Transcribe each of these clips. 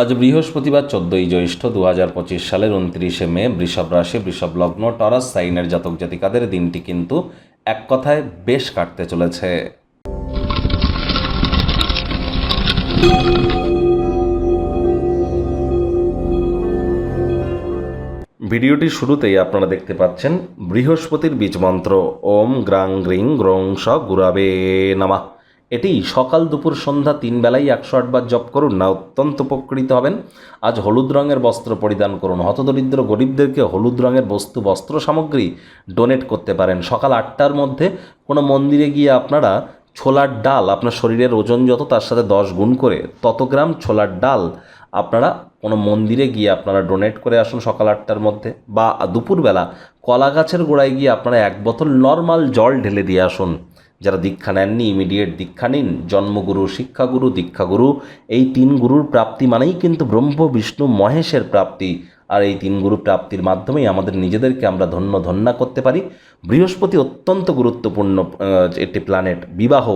আজ বৃহস্পতিবার চোদ্দই জ্যৈষ্ঠ দু হাজার পঁচিশ সালের উনত্রিশে মে, বৃষভ রাশি, বৃষভ লগ্ন, টরাস, সাইনের জাতক জাতিকাদের দিনটি কিন্তু এক কথায় বেশ কাটতে চলেছে। ভিডিওটির শুরুতেই আপনারা দেখতে পাচ্ছেন বৃহস্পতির বীজ মন্ত্র। ওম গ্রাং গ্রিং গ্রং স গুরাবে নামা। এটি সকাল দুপুর সন্ধ্যা তিন বেলায় একশো আটবার জপ করুন, না অত্যন্ত উপকৃত হবেন। আজ হলুদ রঙের বস্ত্র পরিধান করুন। হতদরিদ্র গরিবদেরকে হলুদ রঙের বস্তু, বস্ত্র সামগ্রী ডোনেট করতে পারেন। সকাল আটটার মধ্যে কোনো মন্দিরে গিয়ে আপনারা ছোলার ডাল, আপনার শরীরের ওজন যত, তার সাথে দশ গুণ করে তত গ্রাম ছোলার ডাল আপনারা কোনো মন্দিরে গিয়ে আপনারা ডোনেট করে আসুন সকাল আটটার মধ্যে। বা দুপুরবেলা কলা গাছের গোড়ায় গিয়ে আপনারা এক বোতল নর্মাল জল ঢেলে দিয়ে আসুন। যারা দীক্ষা নেননি ইমিডিয়েট দীক্ষা নিন, জন্মগুরু, শিক্ষাগুরু, দীক্ষাগুরু, এই তিন গুরুর প্রাপ্তি মানেই কিন্তু ব্রহ্ম, বিষ্ণু, মহেশের প্রাপ্তি। আর এই তিন গুরু প্রাপ্তির মাধ্যমেই আমাদের নিজেদেরকে আমরা ধন্য ধন্যা করতে পারি। বৃহস্পতি অত্যন্ত গুরুত্বপূর্ণ একটি প্ল্যানেট বিবাহ।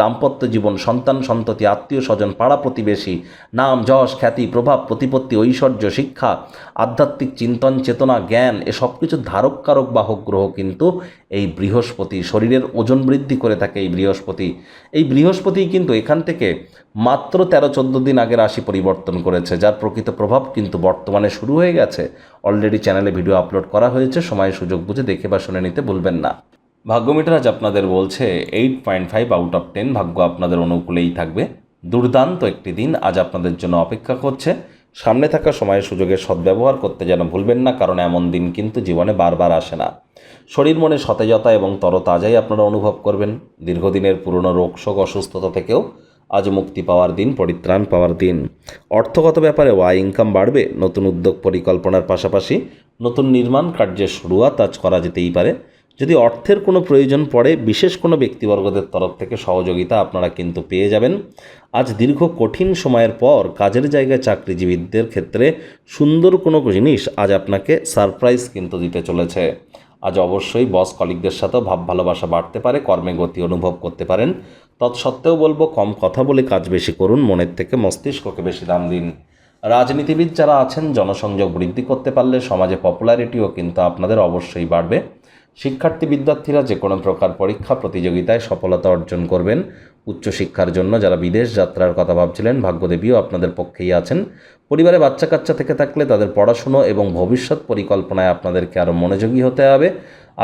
দাম্পত্য জীবন, সন্তান, সন্ততি, আত্মীয় স্বজন, পাড়া প্রতিবেশী, নাম, যশ, খ্যাতি, প্রভাব, প্রতিপত্তি, ঐশ্বর্য, শিক্ষা, আধ্যাত্মিক চিন্তন, চেতনা, জ্ঞান, এ সব কিছুর ধারক কারক বাহক গ্রহ কিন্তু এই বৃহস্পতি। শরীরের ওজন বৃদ্ধি করে থাকে এই বৃহস্পতি। এই বৃহস্পতি কিন্তু এখান থেকে মাত্র তেরো, চোদ্দ দিন আগে রাশি পরিবর্তন করেছে, যার প্রকৃত প্রভাব কিন্তু বর্তমানে শুরু হয়ে গেছে। অলরেডি চ্যানেলে ভিডিও আপলোড করা হয়েছে, সময় সুযোগ বুঝে দেখে বা শুনে নিতে ভুলবেন না। ভাগ্যমিটার আজ আপনাদের বলছে eight point five out of ten ভাগ্য আপনাদের অনুকূলেই থাকবে। দুর্দান্ত একটি দিন আজ আপনাদের জন্য অপেক্ষা করছে। সামনে থাকা সময়ের সুযোগের সদ্ব্যবহার করতে যেন ভুলবেন না, কারণ এমন দিন কিন্তু জীবনে বারবার আসে না। শরীর মনে সতেজতা এবং তরতাজাই আপনারা অনুভব করবেন। দীর্ঘদিনের পুরনো রোগ শোক অসুস্থতা থেকেও আজ মুক্তি পাওয়ার দিন, পরিত্রাণ পাওয়ার দিন। অর্থগত ব্যাপারে আয় ইনকাম বাড়বে, নতুন উদ্যোগ পরিকল্পনার পাশাপাশি নতুন নির্মাণ কার্যের শুরুয়াত আজ করা যেতেই পারে। যদি অর্থের কোনো প্রয়োজন পড়ে, বিশেষ কোনো ব্যক্তিবর্গদের তরফ থেকে সহযোগিতা আপনারা কিন্তু পেয়ে যাবেন। আজ দীর্ঘ কঠিন সময়ের পর কাজের জায়গায় চাকরিজীবীদের ক্ষেত্রে সুন্দর কোনো জিনিস আজ আপনাকে সারপ্রাইজ কিন্তু দিতে চলেছে। আজ অবশ্যই বস কলিগদের সাথেও ভাব ভালোবাসা বাড়তে পারে, কর্মে গতি অনুভব করতে পারেন। তৎসত্ত্বেও বলব, কম কথা বলে কাজ বেশি করুন, মনের থেকে মস্তিষ্ককে বেশি দাম দিন। রাজনীতিবিদ যারা আছেন, জনসংযোগ বৃদ্ধি করতে পারলে সমাজে পপুলারিটিও কিন্তু আপনাদের অবশ্যই বাড়বে। শিক্ষার্থী বিদ্যার্থীরা যে কোনো প্রকার পরীক্ষা প্রতিযোগিতায় সফলতা অর্জন করবেন। উচ্চশিক্ষার জন্য যারা বিদেশ যাত্রার কথা ভাবছিলেন, ভাগ্যদেবীও আপনাদের পক্ষেই আছেন। পরিবারে বাচ্চা কাচ্চা থেকে থাকলে তাদের পড়াশুনো এবং ভবিষ্যৎ পরিকল্পনায় আপনাদেরকে আরও মনোযোগী হতে হবে।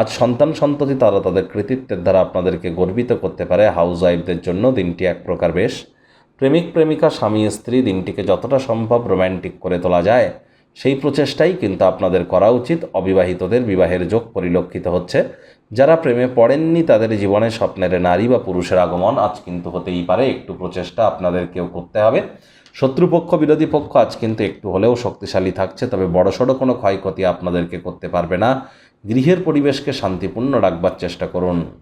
আজ সন্তান সন্ততি তারা তাদের কৃতিত্বের দ্বারা আপনাদেরকে গর্বিত করতে পারে। হাউস ওয়াইফদের জন্য দিনটি এক প্রকার বেশ। প্রেমিক প্রেমিকা, স্বামী, স্ত্রী, দিনটিকে যতটা সম্ভব রোম্যান্টিক করে তোলা যায়। সেই প্রচেষ্টাই কিন্তু আপনাদের করা উচিত। অবিবাহিতদের বিবাহের যোগ পরিলক্ষিত হচ্ছে। যারা প্রেমে পড়েননি, তাদের জীবনে স্বপ্নের নারী বা পুরুষের আগমন আজ কিন্তু হতেই পারে। একটু প্রচেষ্টা আপনাদেরকেও করতে হবে। শত্রুপক্ষ, বিরোধী পক্ষ আজ কিন্তু একটু হলেও শক্তিশালী থাকছে, তবে বড়সড় কোনো ক্ষয়ক্ষতি আপনাদেরকে করতে পারবে না। গৃহের পরিবেশকে শান্তিপূর্ণ রাখবার চেষ্টা করুন।